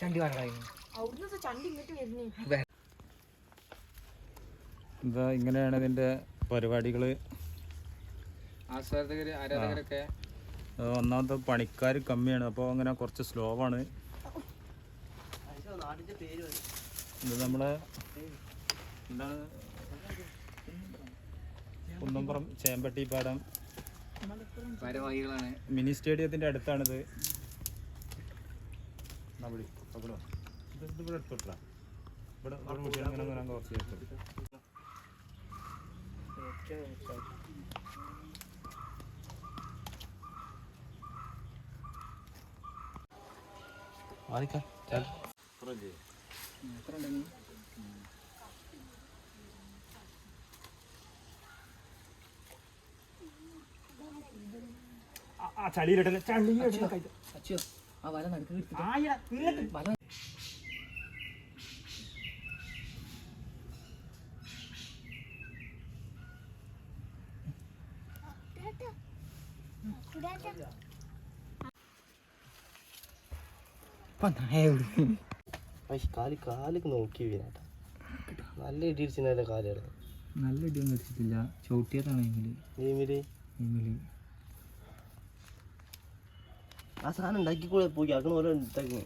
ചണ്ടി വരുന്നേ. ഇതാ ഇങ്ങനെയാണ് ഇതിന്റെ പരിപാടികൾ ആസ്വാദകര് ആരാധകരൊക്കെ? ഒന്നാമത്തെ പണിക്കാർ കമ്മിയാണ്. അപ്പോൾ അങ്ങനെ കുറച്ച് സ്ലോ ആണ് ഇത് നമ്മളെ എന്താണ്? കുന്നംപുറം ചേമ്പട്ടി പാടം മിനി സ്റ്റേഡിയത്തിന്റെ അടുത്താണിത്. വിളി, പകലോ. ഇത് ഇവിടെ എടുത്തോട്ടാ. ഇവിടെ ഇവിടെ കുട്ടി അങ്ങനെ അങ്ങനെ കുറച്ച് എടുത്തു. ആ ചളിയിലിട്ടല്ലേ ചളിയിലിട്ടല്ലേ അച്ഛോ ആ വല നടുക്ക് വല കാൽ കാലൊക്കെ നോക്കി വീണാട്ടാ. നല്ല ഇടിച്ചില്ല കാലുകൾ നല്ല ഇടിയൊന്നും അടിച്ചിട്ടില്ല. ചവിട്ടിയതാണ് എങ്കിൽ നീമിൽ എങ്കിൽ ആ സാധനം ഉണ്ടാക്കിക്കൂടെ പോയി ആക്കണ പോലെ ഉണ്ടാക്കി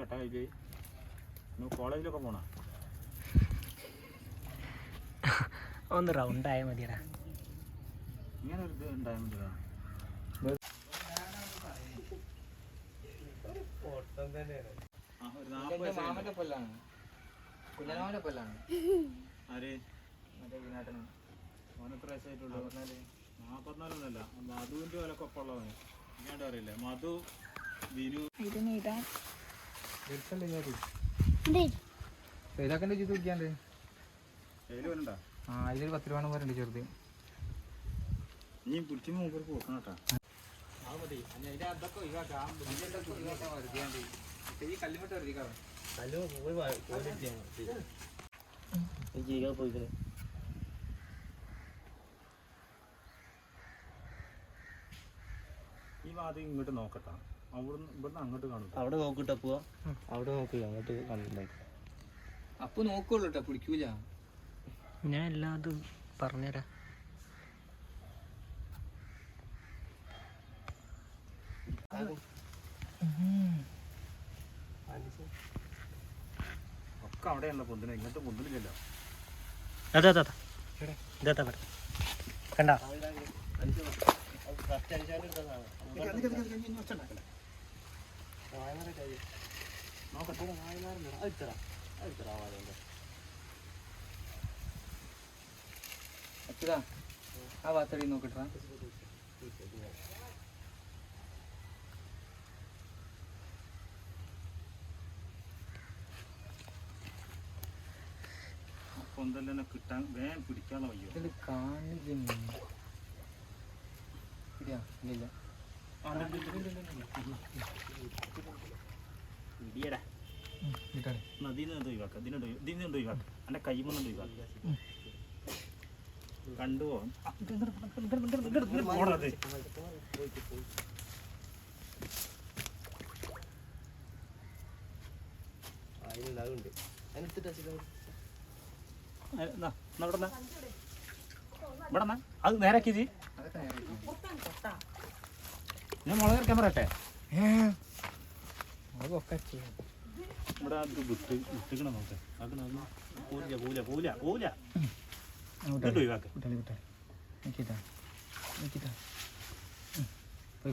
കെട്ടാൻ കഴിക്കുകയും കോളേജിലൊക്കെ പോണ? ഒന്ന് റൗണ്ട് ആയാൽ മതിയടാ. ഇങ്ങനെ ഒരു ഇത് ഉണ്ടായാൽ മതിയാ ആ, ഒരു നാപ്പത് വയസ്സായി. മാമന്റെ കൊല്ലാണ്. കുഞ്ഞനാമന്റെ പൊല്ലാണ് ആര്? മറ്റേ വീണാട്ടന് ഓനെത്ര വയസ്സായിട്ടുള്ളൂ? നാപ്പത്തിനാലൊന്നല്ല മധുവിന്റെ വിലക്ക് ഒപ്പമുള്ളവന് ഇങ്ങോട്ട് അറിയില്ലേ മധു വിനു. ഇതാക്കന്റെ ചീത്ത കുടിക്കാണ്ട് ആ ഇതിലൊരു പത്ത് രൂപ പോലുണ്ട് ചെറുത്. നീ പിടിക്കുമ്പോ മൂപ്പർ പോക്കണം കേട്ടാ. അത് മതി. അതൊക്കെ ഒഴിവാക്കാം. ഈ കല്ലുമിട്ട് വരുത്തിക്കാം കല്ലു പോയി ചെയ്യാൻ പോയിക്കണേ ഈ വാദ്യം ഇങ്ങോട്ട് നോക്കട്ടാ. അവിടുന്ന് ഇവിടുന്ന് അങ്ങോട്ട് കാണും അവിടെ നോക്കിട്ടാ പോവാ അവിടെ നോക്കി അങ്ങോട്ട് കണ്ടിട്ടുണ്ടായി. അപ്പൊ നോക്കുള്ളൂ കേട്ടോ പിടിക്കൂല. ഞാൻ എല്ലാതും പറഞ്ഞുതരാം. ഒക്കെ അവിടെയാണല്ലോ പൊന്തിനെ ഇങ്ങോട്ട് പൊന്തിനില്ലല്ലോ അതെ അതെ അതെ. ഇതാ കണ്ട? അച്ഛതാ ആ ഭാഗത്തടി നോക്കട്ടാ പൊന്തലെന്നെ കിട്ടാൻ വേഗം പിടിക്കാതെ വയ്യോ ഇതിൽ എന്റെ കൈമൊന്നും ഒഴിവാക്ക? കണ്ടുപോ പോണത് അതിനുണ്ടാവുന്നുണ്ട് അതിനെടുത്തിട്ട് അച്ഛൻ ഇവിടെ അത് നേരാക്കി ജി അതൊക്കെ നേരെ ഞാൻ മുളക് ക്യാമറ പറയട്ടെ? അതൊക്കെ ചെയ്യാം ഇവിടെ അത് വിട്ട് വിട്ടുക്കണം നോക്കെ. പോല പോവില്ല പോവില്ല പോവില്ല നോക്കിട്ടാ നോക്കിട്ടാ പോയി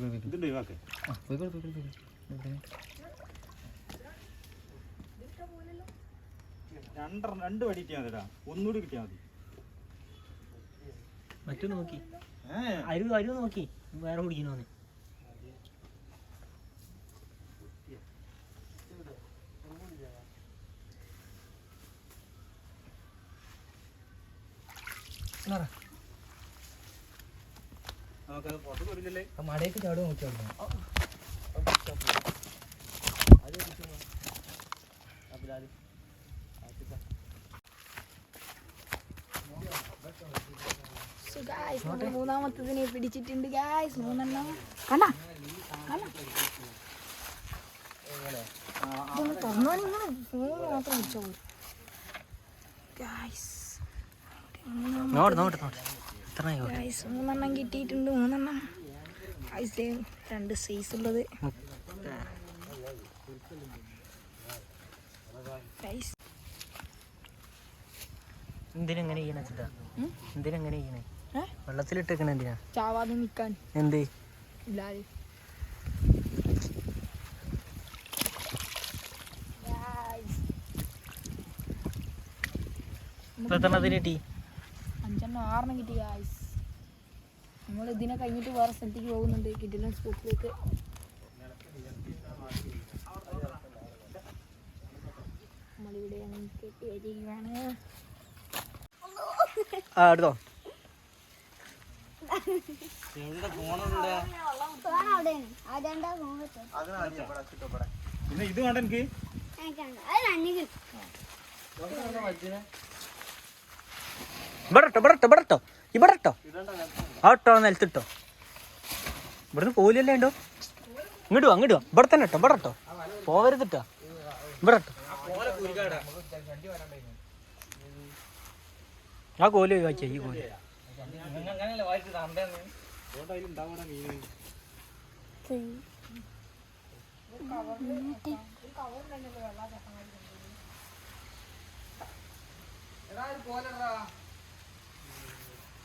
രണ്ടര രണ്ട് വടി കിട്ടിയാൽ മതിടാ. ഒന്നുകൂടി കിട്ടിയാൽ മതി. മറ്റു നോക്കി. അരു അരു നോക്കി. വേറെ കുടിക്കണോന്ന്. വരില്ലല്ലേ മടയൊക്കെ ചാടും നോക്കി മൂന്നാമത്തതിനെ പിടിച്ചിട്ടുണ്ട് ഗായ്സ് മൂന്നെണ്ണം കണ്ട കണ്ട തുറന്നോ നിങ്ങൾ മൂന്ന് മാത്രം പിടിച്ചോളൂ ഗായ്സ് നോട്ട് നോട്ട് നോട്ട് എത്ര മൂന്നെണ്ണം കിട്ടിയിട്ടുണ്ട് മൂന്നെണ്ണം. ഗായ്സ് രണ്ട് സൈസ് ഉള്ളത്. എന്തിനെങ്ങനെ ചെയ്യണ ചിട്ടാ? എന്തിനെങ്ങനെ ചെയ്യണേ? വെള്ളത്തിലിട്ടേക്കണ എന്തിനാ? ചാവാതെ നിൽക്കാൻ എന്ത്? ഇല്ലാതെ ഇപ്പൊ കിട്ടി? ആറെണ്ണം കിട്ടി ഗായ്സ് നമ്മൾ ഇതിനെ കഴിഞ്ഞിട്ട് വേറെ സ്ഥലത്തേക്ക് പോകുന്നുണ്ട്. കിഡിലൻ സ്പോട്ടിലേക്ക്. നമ്മളിവിടെ കെട്ടി വരികയാണ്. ആ എടുത്തോ. പിന്നെ ഇത് വേണ്ട എനിക്ക്? ഇവിടെ ഇട്ടോ ഇവിടെ ഇട്ടോ ഇവിടെ ഇട്ടോ ഇവിടെ ഇട്ടോ ആ ഇട്ടോ നിലത്തിട്ടോ. ഇവിടുന്ന് പോലിയല്ലേ ഉണ്ടോ ഇങ്ങോട്ട് വാ ഇങ്ങോട്ട് ഇവിടെ തന്നെ ഇട്ടോ ഇവിടെ ഇട്ടോ. പോവരുത് ഇട്ടോ. ഇവിടെ ഇട്ടോ. ആ കോൽ ഒഴിവാക്കിയ ഈ കോൽ?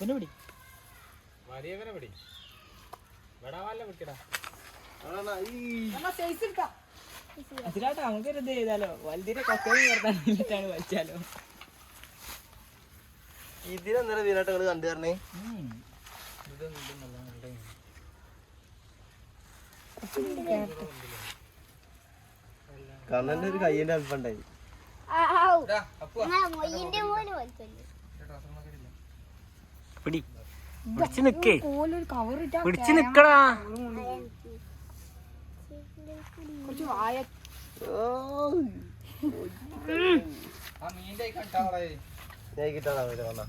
പിന്നെ പിടി. വലിയവനെ പിടി. വെടാവല്ല പിടിക്കടാ അതിലാട്ട് നമുക്കൊരു ഇത് ചെയ്താലോ? വലുതിരെ കൊക്കയും ചേർത്താൻ വലിച്ചാലോ? ഇതിനെന്താ വീരാട്ട് നിങ്ങൾ കണ്ടു തരണേ കണ്ണന്റെ ഒരു കയ്യന്റെ അല്പണ്ടായി പിടി. പിടിച്ചു നിക്കേ പിടിച്ചു കവർ ഇട്ടാ പിടിച്ച് നിക്കടാ ആ മീന്റെ കണ്ടാവളേ ഞാൻ കിട്ടാതാ വന്നാ.